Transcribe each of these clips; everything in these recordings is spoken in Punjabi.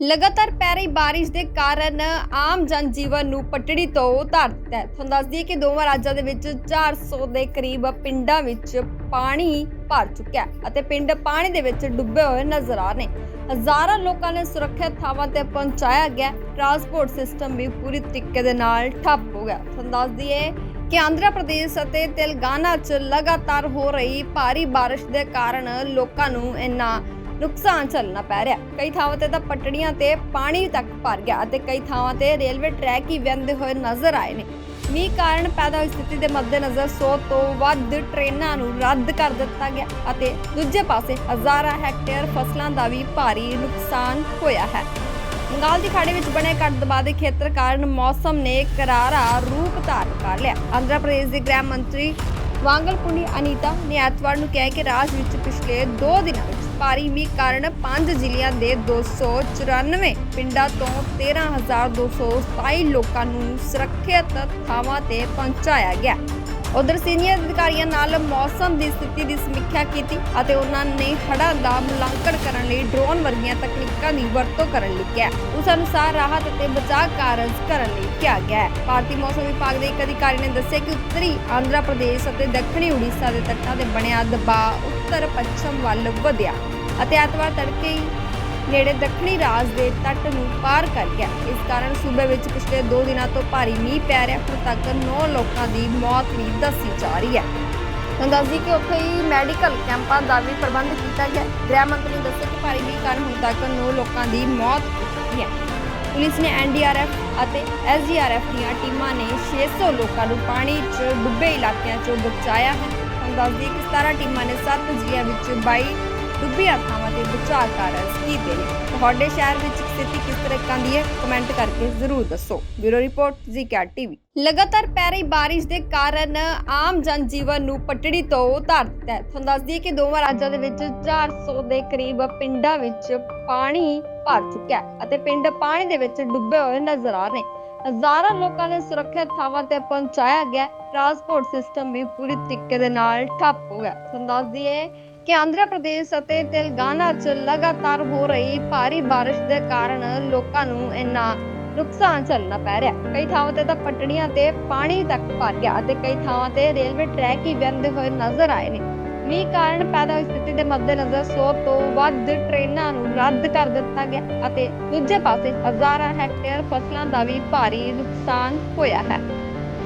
ਲਗਾਤਾਰ ਪੈ ਰਹੀ ਬਾਰਿਸ਼ ਦੇ ਕਾਰਨ ਆਮ ਜਨਜੀਵਨ ਨੂੰ ਪਟੜੀ ਤੋਂ ਉਤਾਰ ਦਿੱਤਾ ਹੈ। ਤੁਹਾਨੂੰ ਦੱਸ ਦਈਏ ਕਿ ਦੋਵਾਂ ਰਾਜਾਂ ਦੇ ਵਿੱਚ 400 ਦੇ ਕਰੀਬ ਪਿੰਡਾਂ ਵਿੱਚ ਪਾਣੀ ਭਰ ਚੁੱਕਿਆ ਹੈ ਅਤੇ ਪਿੰਡ ਪਾਣੀ ਦੇ ਵਿੱਚ ਡੁੱਬੇ ਹੋਏ ਨਜ਼ਰ ਆ ਰਹੇ ਹਜ਼ਾਰਾਂ ਲੋਕਾਂ ਨੇ ਸੁਰੱਖਿਅਤ ਥਾਵਾਂ ਤੇ ਪਹੁੰਚਾਇਆ ਗਿਆ। ਟਰਾਂਸਪੋਰਟ ਸਿਸਟਮ ਵੀ ਪੂਰੀ ਤਰੀਕੇ ਦੇ ਨਾਲ ਠੱਪ ਹੋ ਗਿਆ। ਤੁਹਾਨੂੰ ਦੱਸ ਦਈਏ ਕਿ ਆਂਧਰਾ ਪ੍ਰਦੇਸ਼ ਅਤੇ ਤੇਲੰਗਾਨਾ 'ਚ ਲਗਾਤਾਰ ਹੋ ਰਹੀ ਭਾਰੀ ਬਾਰਿਸ਼ ਦੇ ਕਾਰਨ ਲੋਕਾਂ ਨੂੰ ਇੰਨਾ ਨੁਕਸਾਨ ਝੱਲਣਾ ਪੈ ਰਿਹਾ। ਕਈ ਥਾਵਾਂ ਤੇ ਤਾਂ ਪਟੜੀਆਂ ਤੇ ਪਾਣੀ ਤੱਕ ਭਰ ਗਿਆ ਅਤੇ ਕਈ ਥਾਵਾਂ ਤੇ ਰੇਲਵੇ ਟਰੈਕ ਹੀ ਵਹਿੰਦੇ ਹੋਏ ਨਜ਼ਰ ਆਏ ਨੇ। ਮੀਂਹ ਕਾਰਨ ਪੈਦਾ ਹੋਈ ਸਥਿਤੀ ਦੇ ਮੱਦੇਨਜ਼ਰ 100 ਤੋਂ ਵੱਧ ਟ੍ਰੇਨਾਂ ਨੂੰ ਰੱਦ ਕਰ ਦਿੱਤਾ ਗਿਆ ਅਤੇ ਦੂਜੇ ਪਾਸੇ ਹਜ਼ਾਰਾਂ ਹੈਕਟੇਅਰ ਫਸਲਾਂ ਦਾ ਵੀ ਭਾਰੀ ਨੁਕਸਾਨ ਹੋਇਆ ਹੈ। ਬੰਗਾਲ ਦੀ ਖਾੜੀ ਵਿੱਚ ਬਣੇ ਘੱਟ ਦਬਾਅ ਦੇ ਖੇਤਰ ਕਾਰਨ ਮੌਸਮ ਨੇ ਕਰਾਰਾ ਰੂਪ ਧਾਰਨ ਕਰ ਲਿਆ। ਆਂਧਰਾ ਪ੍ਰਦੇਸ਼ ਦੇ ਗ੍ਰਹਿ ਮੰਤਰੀ ਵਾਂਗਲਪੁਣੀ ਅਨੀਤਾ ਨੇ ਐਤਵਾਰ ਨੂੰ ਕਿਹਾ ਕਿ ਰਾਜ ਵਿੱਚ ਪਿਛਲੇ 2 ਦਿਨਾਂ ਵਿੱਚ ਭਾਰੀ ਮੀਂਹ ਕਾਰਨ 5 ਜ਼ਿਲ੍ਹਿਆਂ ਦੇ 294 ਪਿੰਡਾਂ ਤੋਂ 13227 ਲੋਕਾਂ ਨੂੰ ਸੁਰੱਖਿਅਤ ਥਾਵਾਂ ਤੇ ਪਹੁੰਚਾਇਆ ਗਿਆ। ਉਧਰ ਸੀਨੀਅਰ ਅਧਿਕਾਰੀਆਂ ਨਾਲ ਮੌਸਮ ਦੀ ਸਥਿਤੀ ਦੀ ਸਮੀਖਿਆ ਕੀਤੀ ਅਤੇ ਉਹਨਾਂ ਨੇ ਹੜ੍ਹਾਂ ਦਾ ਮੁਲਾਂਕਣ ਕਰਨ ਲਈ ਡਰੋਨ ਵਰਗੀਆਂ ਤਕਨੀਕਾਂ ਦੀ ਵਰਤੋਂ ਕਰਨ ਲਈ ਕਿਹਾ। ਉਸ ਅਨੁਸਾਰ ਰਾਹਤ ਅਤੇ ਬਚਾਅ ਕਾਰਜ ਕਰਨ ਲਈ ਕਿਹਾ ਗਿਆ ਹੈ। ਭਾਰਤੀ ਮੌਸਮ ਵਿਭਾਗ ਦੇ ਇੱਕ ਅਧਿਕਾਰੀ ਨੇ ਦੱਸਿਆ ਕਿ ਉੱਤਰੀ ਆਂਧਰਾ ਪ੍ਰਦੇਸ਼ ਅਤੇ ਦੱਖਣੀ ਉੜੀਸਾ ਦੇ ਤੱਟਾਂ ਤੇ ਬਣਿਆ ਦਬਾਅ ਉੱਤਰ ਪੱਛਮ ਵੱਲ ਵਧਿਆ ਅਤੇ ਐਤਵਾਰ ਤੜਕੇ ਹੀ ਨੇੜੇ ਦੱਖਣੀ ਰਾਜ ਦੇ ਤੱਟ ਨੂੰ ਪਾਰ ਕਰ ਗਿਆ। ਇਸ ਕਾਰਨ ਸੂਬੇ ਵਿੱਚ ਪਿਛਲੇ 2 ਦਿਨਾਂ ਤੋਂ ਭਾਰੀ ਮੀਂਹ ਪੈ ਰਿਹਾ। ਹੁਣ ਤੱਕ 9 ਲੋਕਾਂ ਦੀ ਮੌਤ ਵੀ ਦੱਸੀ ਜਾ ਰਹੀ ਹੈ। ਅੰਦਾਜ਼ੀ ਕਿ ਉੱਥੇ ਹੀ ਮੈਡੀਕਲ ਕੈਂਪਾਂ ਦਾ ਵੀ ਪ੍ਰਬੰਧ ਕੀਤਾ ਗਿਆ। ਗ੍ਰਹਿ ਮੰਤਰੀ ਨੇ ਦੱਸਿਆ ਕਿ ਭਾਰੀ ਮੀਂਹ ਕਾਰਨ ਹੁਣ ਤੱਕ 9 ਲੋਕਾਂ ਦੀ ਮੌਤ ਹੋਈ ਹੈ। ਪੁਲਿਸ ਨੇ ਐਨਡੀਆਰਐਫ ਅਤੇ ਐਸਡੀਆਰਐਫ ਦੀਆਂ ਟੀਮਾਂ ਨੇ 600 ਲੋਕਾਂ ਨੂੰ ਪਾਣੀ 'ਚ ਡੁੱਬੇ ਇਲਾਕਿਆਂ 'ਚੋਂ ਬਚਾਇਆ ਹੈ। ਅੰਦਾਜ਼ੀ ਕਿ 17 ਟੀਮਾਂ ਨੇ 7 ਜ਼ਿਲ੍ਹਿਆਂ ਵਿੱਚ 22 ਡੁੱਬੀਆਂ ਥਾਵਾਂ ਤੇ ਬਚਾਅ ਕਾਰਜ ਕੀਤੇ ਨੇ ਤੁਹਾਡੇ ਸ਼ਹਿਰ ਵਿੱਚ ਸਥਿਤੀ ਕਿਸ ਤਰ੍ਹਾਂ ਦੀ ਹੈ ਕਮੈਂਟ ਕਰਕੇ ਜ਼ਰੂਰ ਦੱਸੋ। ਬਿਊਰੋ ਰਿਪੋਰਟ ਜ਼ੀਕੈਟ ਟੀਵੀ ਲਗਾਤਾਰ ਪੈ ਰਹੀ ਬਾਰਿਸ਼ ਦੇ ਕਾਰਨ ਆਮ ਜਨਜੀਵਨ ਨੂੰ ਪਟੜੀ ਤੋਂ ਉਤਾਰ ਦਿੱਤਾ ਹੈ। ਤੁਹਾਨੂੰ ਦੱਸ ਦਈਏ ਕਿ ਦੋਵਾਂ ਰਾਜਾਂ ਦੇ ਵਿੱਚ 400 ਦੇ ਕਰੀਬ ਪਿੰਡਾਂ ਵਿੱਚ ਪਾਣੀ ਭਰ ਚੁੱਕਿਆ ਹੈ ਅਤੇ ਪਿੰਡ ਪਾਣੀ ਦੇ ਵਿੱਚ ਡੁੱਬੇ ਹੋਏ ਨਜ਼ਰ ਆ ਰਹੇ ਹਜ਼ਾਰਾਂ ਲੋਕਾਂ ਨੇ ਸੁਰੱਖਿਅਤ ਥਾਵਾਂ ਤੇ ਪਹੁੰਚਾਇਆ ਗਿਆ ਟਰਾਂਸਪੋਰਟ ਸਿਸਟਮ ਵੀ ਪੂਰੀ ਤਰੀਕੇ ਦੇ ਨਾਲ ਠੱਪ ਹੋ ਗਿਆ ਤੁਹਾਨੂੰ ਦੱਸ ਦਈਏ ਕਿ ਆਂਧਰਾ ਪ੍ਰਦੇਸ਼ ਅਤੇ ਤੇਲੰਗਾਨਾ 'ਚ ਲਗਾਤਾਰ ਹੋ ਰਹੀ ਭਾਰੀ ਬਾਰਿਸ਼ ਦੇ ਕਾਰਨ ਲੋਕਾਂ ਨੂੰ ਇੰਨਾ ਨੁਕਸਾਨ ਝੱਲਣਾ ਪੈ ਰਿਹਾ। ਕਈ ਥਾਵਾਂ ਤੇ ਤਾਂ ਪਟੜੀਆਂ ਤੇ ਪਾਣੀ ਤੱਕ ਭਰ ਗਿਆ ਅਤੇ ਕਈ ਥਾਵਾਂ ਤੇ ਰੇਲਵੇ ਟਰੈਕ ਹੀ ਵਹਿੰਦੇ ਹੋਏ ਨਜ਼ਰ ਆਏ ਨੇ। ਮੀਂਹ ਕਾਰਨ ਪੈਦਾ ਹੋਈ ਸਥਿਤੀ ਦੇ ਮੱਦੇਨਜ਼ਰ 100 ਤੋਂ ਵੱਧ ਟ੍ਰੇਨਾਂ ਨੂੰ ਰੱਦ ਕਰ ਦਿੱਤਾ ਗਿਆ ਅਤੇ ਦੂਜੇ ਪਾਸੇ ਹਜ਼ਾਰਾਂ ਹੈਕਟੇਅਰ ਫਸਲਾਂ ਦਾ ਵੀ ਭਾਰੀ ਨੁਕਸਾਨ ਹੋਇਆ ਹੈ।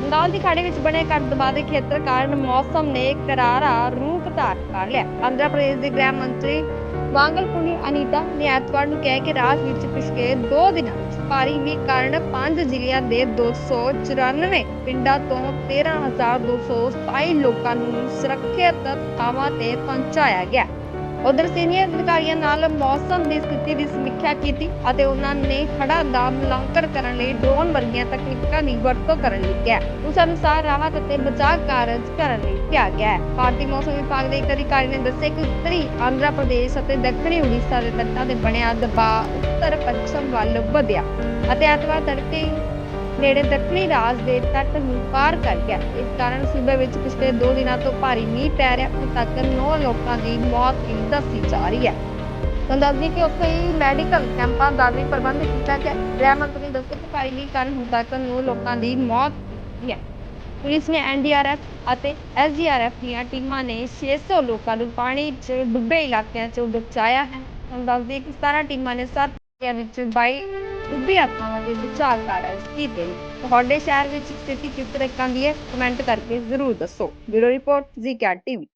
ਬੰਗਾਲ ਦੀ ਖਾੜੀ ਵਿੱਚ ਬਣੇ ਘੱਟ ਦਬਾਅ ਦੇ ਖੇਤਰ ਕਾਰਨ ਮੌਸਮ ਨੇ ਕਰਾਰਾ ਰੂਪ ਧਾਰਨ ਕਰ ਲਿਆ। ਆਂਧਰਾ ਪ੍ਰਦੇਸ਼ ਦੇ ਗ੍ਰਹਿ ਮੰਤਰੀ ਵਾਂਗਲਪੁਣੀ ਅਨੀਤਾ ਨੇ ਐਤਵਾਰ ਨੂੰ ਕਿਹਾ ਕਿ ਰਾਜ ਵਿੱਚ ਪਿਛਲੇ 2 ਦਿਨਾਂ ਵਿੱਚ ਭਾਰੀ ਮੀਂਹ ਕਾਰਨ 5 ਜ਼ਿਲ੍ਹਿਆਂ ਦੇ 294 ਪਿੰਡਾਂ ਤੋਂ 13227 ਲੋਕਾਂ ਨੂੰ ਸੁਰੱਖਿਅਤ ਥਾਵਾਂ ਤੇ ਪਹੁੰਚਾਇਆ ਗਿਆ। ਉਧਰ ਸੀਨੀਅਰ ਅਧਿਕਾਰੀਆਂ ਨਾਲ ਮੌਸਮ ਦੀ ਸਥਿਤੀ ਦੀ ਸਮੀਖਿਆ ਕੀਤੀ ਅਤੇ ਉਹਨਾਂ ਨੇ ਹੜ੍ਹਾਂ ਦਾ ਮੁਲਾਂਕਣ ਕਰਨ ਲਈ ਡਰੋਨ ਵਰਗੀਆਂ ਤਕਨੀਕਾਂ ਦੀ ਵਰਤੋਂ ਕਰਨ ਲਈ ਕਿਹਾ। ਉਸ ਅਨੁਸਾਰ ਰਾਹਤ ਅਤੇ ਬਚਾਅ ਕਾਰਜ ਕਰਨ ਲਈ ਕਿਹਾ ਗਿਆ ਹੈ। ਭਾਰਤੀ ਮੌਸਮ ਵਿਭਾਗ ਦੇ ਇੱਕ ਅਧਿਕਾਰੀ ਨੇ ਦੱਸਿਆ ਕਿ ਉੱਤਰੀ ਆਂਧਰਾ ਪ੍ਰਦੇਸ਼ ਅਤੇ ਦੱਖਣੀ ਉੜੀਸਾ ਦੇ ਤੱਟਾਂ ਤੇ ਬਣਿਆ ਦਬਾਅ ਉੱਤਰ ਪੱਛਮ ਵੱਲ ਵਧਿਆ ਅਤੇ ਐਤਵਾਰ ਤੜਕੇ ਨੇੜੇ ਦੱਖਣੀ ਰਾਜ ਦੇ ਤੱਟ ਨੂੰ ਪਾਰ ਕਰ ਗਿਆ ਇਸ ਕਾਰਨ ਸੂਬੇ ਵਿੱਚ ਪਿਛਲੇ 2 ਦਿਨਾਂ ਤੋਂ ਭਾਰੀ ਮੀਂਹ ਪੈ ਰਿਹਾ। ਹੁਣ ਤੱਕ 9 ਲੋਕਾਂ ਦੀ ਮੌਤ ਵੀ ਦੱਸੀ ਜਾ ਰਹੀ ਹੈ। ਤੁਹਾਨੂੰ ਕਿ ਉੱਥੇ ਹੀ ਮੈਡੀਕਲ ਕੈਂਪਾਂ ਦਾ ਵੀ ਪ੍ਰਬੰਧ ਕੀਤਾ ਗਿਆ। ਗ੍ਰਹਿ ਮੰਤਰੀ ਨੇ ਦੱਸਿਆ ਕਿ ਭਾਰੀ ਮੀਂਹ ਕਾਰਨ ਹੁਣ ਤੱਕ 9 ਲੋਕਾਂ ਦੀ ਮੌਤ ਹੋਈ ਹੈ। ਪੁਲਿਸ ਨੇ ਐਨਡੀਆਰਐਫ ਅਤੇ ਐਸਡੀਆਰਐਫ ਦੀਆਂ ਟੀਮਾਂ ਨੇ 600 ਲੋਕਾਂ ਨੂੰ ਪਾਣੀ 'ਚ ਡੁੱਬੇ ਇਲਾਕਿਆਂ 'ਚੋਂ ਬਚਾਇਆ ਹੈ। ਤੁਹਾਨੂੰ ਦੱਸ ਕਿ 17 ਟੀਮਾਂ ਨੇ 7 ਜ਼ਿਲ੍ਹਿਆਂ ਵਿੱਚ 22 ਡੁੱਬੀਆਂ ਥਾਵਾਂ ਦੇ ਬਚਾਅ ਕਾਰਜ ਕੀਤੇ ਨੇ? ਤੁਹਾਡੇ ਸ਼ਹਿਰ ਵਿੱਚ ਸਥਿਤੀ ਕਿਸ ਤਰ੍ਹਾਂ ਦੀ ਹੈ? ਕਮੈਂਟ ਕਰਕੇ ਜ਼ਰੂਰ ਦੱਸੋ। Bureau report ਜ਼ੀਕੈਟ TV